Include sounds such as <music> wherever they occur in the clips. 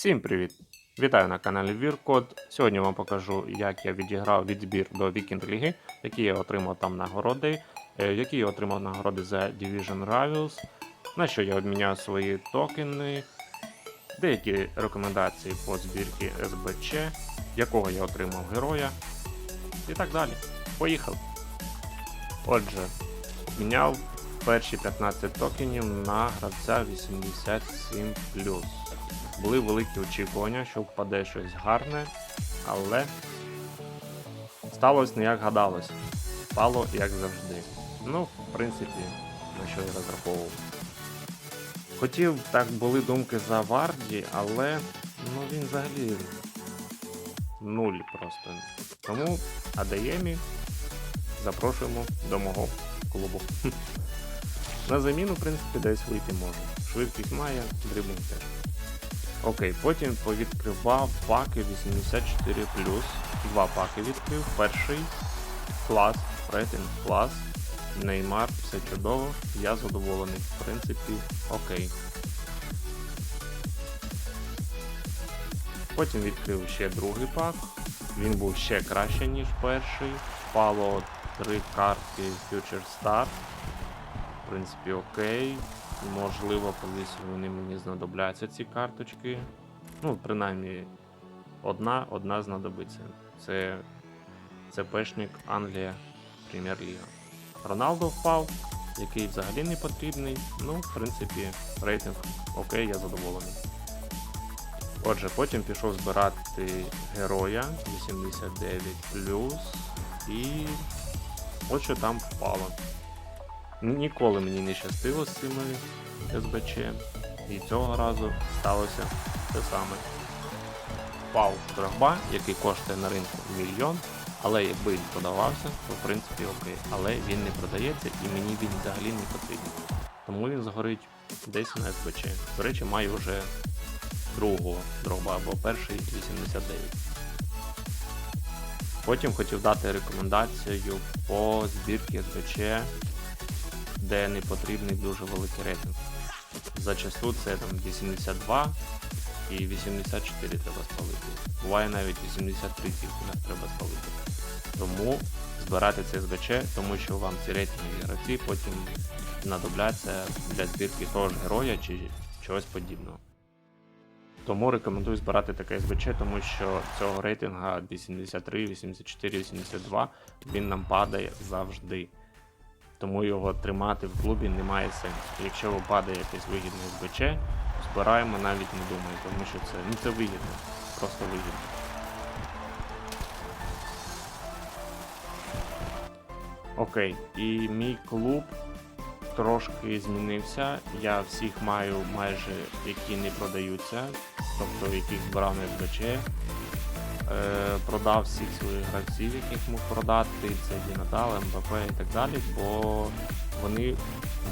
Всім привіт! Вітаю на каналі Віркод. Сьогодні вам покажу, як я відіграв відбір до Вікінг Ліги, які я отримав там нагороди, е, які я отримав нагороди за Division Rivals, на що я обміняв свої токени, деякі рекомендації по збірці СБЧ, якого я отримав героя і так далі. Поїхали! Отже, міняв перші 15 токенів на гравця 87 були великі очікування, що впаде щось гарне, але сталося не як гадалось. Стало як завжди. Ну, в принципі, на що я розраховував. Хотів, так були думки за Варді, але ну він взагалі нуль просто. Тому Адеємі запрошуємо до мого клубу. <laughs> На заміну, в принципі, десь вийти може. Швидкість має, дрібний теж. Окей, потім повідкривав паки 84. Два паки відкрив. Перший клас, рейтинг клас, Неймар, все чудово, я задоволений. В принципі, окей. Потім відкрив ще другий пак. Він був ще краще, ніж перший. Впало три карти Future Star. В принципі, окей. Можливо, колись вони мені знадобляться ці карточки. Ну, принаймні, одна одна знадобиться. Це це Англія Прем'єр-ліга. Роналдо впав, який взагалі не потрібний. Ну, в принципі, рейтинг окей, я задоволений. Отже, потім пішов збирати героя 89 і от що там впало. Ніколи мені не щастило з цими СБЧ, і цього разу сталося те саме. Впав Дрогба, який коштує на ринку мільйон, але якби він продавався, то в принципі окей. Але він не продається і мені він взагалі не потрібен. Тому він згорить десь на СБЧ. До речі, маю вже другого Дрогба, або перший 89. Потім хотів дати рекомендацію по збірці СБЧ де не потрібний дуже великий рейтинг. Зачасту це там 82 і 84 треба спалити. Буває навіть 83 тільки треба спалити. Тому збирати це СБЧ, тому що вам ці рейтингові гравці потім знадобляться для збірки того ж героя чи чогось подібного. Тому рекомендую збирати таке СБЧ, тому що цього рейтинга 83, 84, 82 він нам падає завжди тому його тримати в клубі немає сенсу. Якщо випадає якесь вигідне СБЧ, збираємо навіть не думаю, тому що це ну це вигідно, просто вигідно. Окей, і мій клуб трошки змінився. Я всіх маю майже які не продаються, тобто яких збирав на СБЧ. Е, продав всіх своїх гравців, яких мог продати, це Дінадал, МБП і так далі, бо вони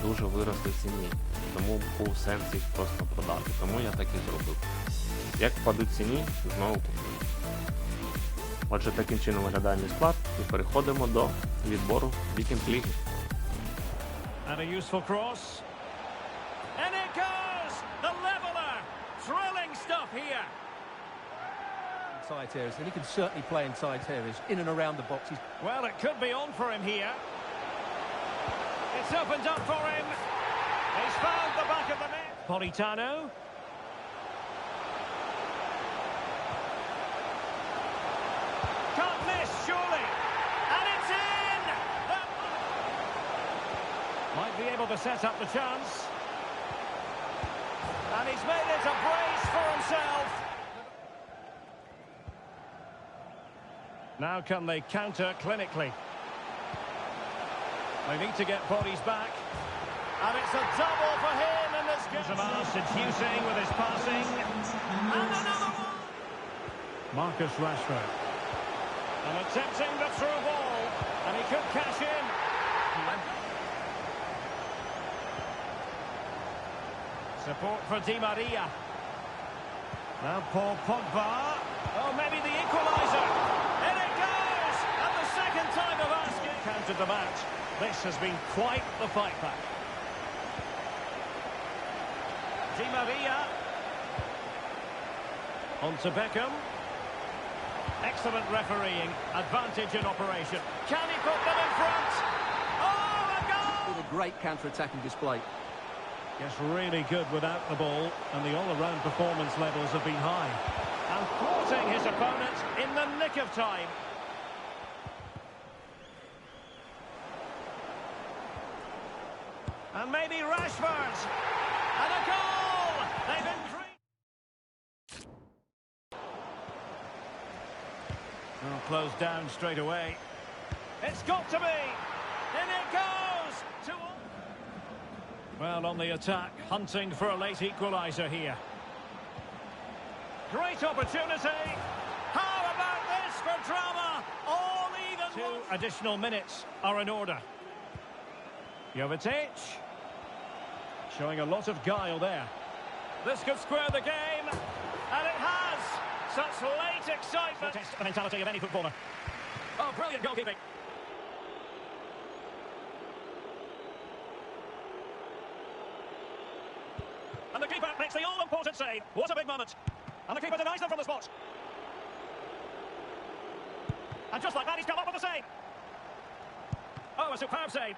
дуже виросли ціні. Тому був сенс їх просто продати. Тому я так і зробив. Як впадуть ціні, знову куплю. Отже, таким чином виглядає мій склад і переходимо до відбору Вікінг Ліги. And a useful cross. And it goes! Inside areas, and he can certainly play in inside areas, in and around the box. He's Well, it could be on for him here. It's opened up for him. He's found the back of the net. Politano. Can't miss, surely. And it's in! That might be able to set up the chance. And he's made it a brace for himself. Now can they counter clinically? They need to get bodies back. And it's a double for him this game. Benzema seducing with his passing. And another one. Marcus Rashford. And attempting the through ball. And he could cash in. Support for Di Maria. Now Paul Pogba. Oh, maybe the equaliser. In it goes! And the second time of asking. Countered the match. This has been quite the fight back. Di Maria. On to Beckham. Excellent refereeing. Advantage in operation. Can he put them in front? Oh, a goal! With a great counter-attacking display. Yes, really good without the ball, and the all-around performance levels have been high. And thwarting his opponent in the nick of time. And maybe Rashford. And a goal! They've increased. Oh, closed down straight away. It's got to be! In it goes! To. Well, on the attack, hunting for a late equaliser here. Great opportunity! How about this for drama? All even Two additional minutes are in order. Jovetic. Showing a lot of guile there. This could square the game. And it has! Such late excitement! Test the mentality of any footballer. Oh, brilliant goalkeeping. And the keeper makes the all-important save. What a big moment. And the keeper denies them from the spot. And just like that, he's come up with the save. Oh, a superb save.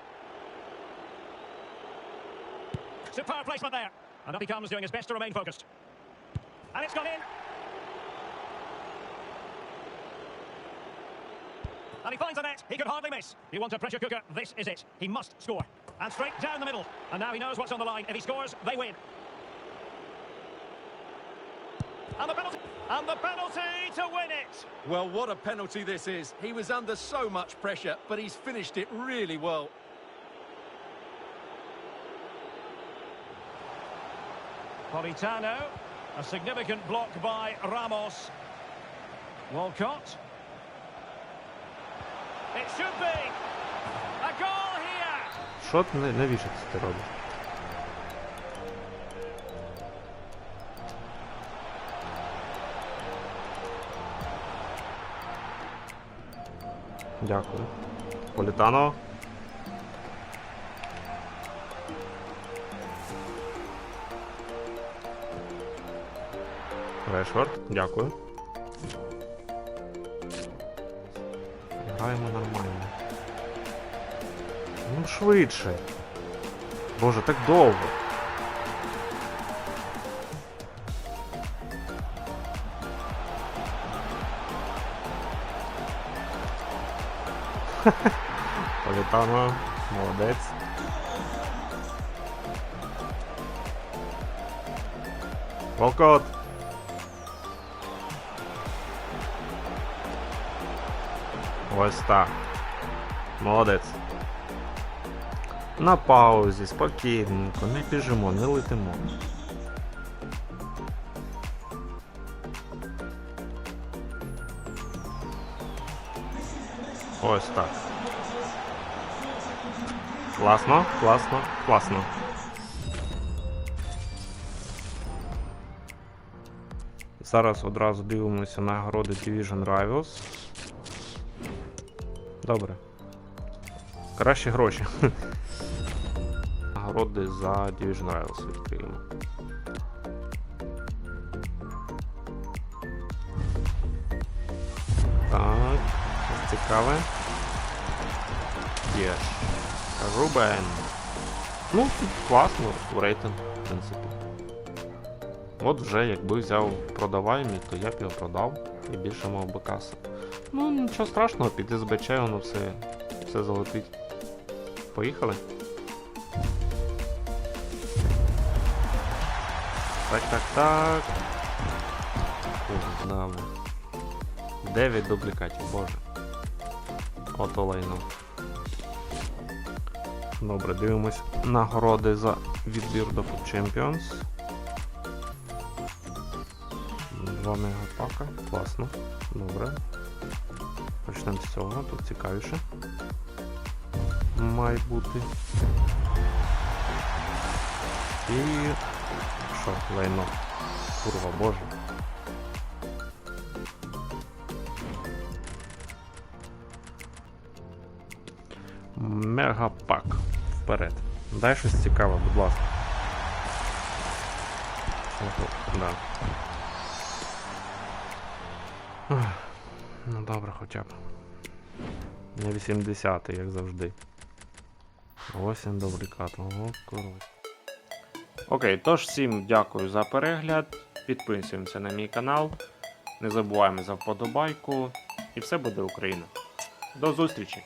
Superb placement there. And up he comes, doing his best to remain focused. And it's gone in. And he finds the net. He could hardly miss. You want a pressure cooker? This is it. He must score. And straight down the middle. And now he knows what's on the line. If he scores, they win. And the penalty. And the penalty to win it. Well, what a penalty this is. He was under so much pressure, but he's finished it really well. Politano. A significant block by Ramos. Walcott. It should be. A goal here. Що ти на- навіщо це ти робиш? Дякую. Політано. Решфорд, дякую. Граємо нормально. Ну швидше. Боже, так довго. <laughs> Політано, молодець. Волкот. Ось так. Молодець. На паузі, спокійненько, не біжимо, не летимо. Ось так. Класно, класно, класно. Зараз одразу дивимося на нагороди Division Rivals. Добре. Кращі гроші. Нагороди за Division Rivals відкриємо. Так, цікаве. Є. Рубен. Ну, класно, рейтинг, в принципі. От вже якби взяв продаваємі, то я б його продав і більше мав би каси. Ну, нічого страшного, під СБЧ воно все, все залетить. Поїхали. Так, так, так. Ух, 9 дублікатів, боже. Ото лайно. Добре, дивимось нагороди за відбір до Food Champions. Два мегапака. Класно. Добре. Почнемо з цього, тут цікавіше. Має бути. І. Що, лайно? Курва, боже. Мегапак. Вперед. Дай щось цікаве, будь ласка. Ого, Да. Ну добре, хоча б. Не 80 як завжди. Ось він дублікат. Ого, коротко. Окей, тож всім дякую за перегляд. Підписуємося на мій канал. Не забуваємо за вподобайку. І все буде Україна. До зустрічі!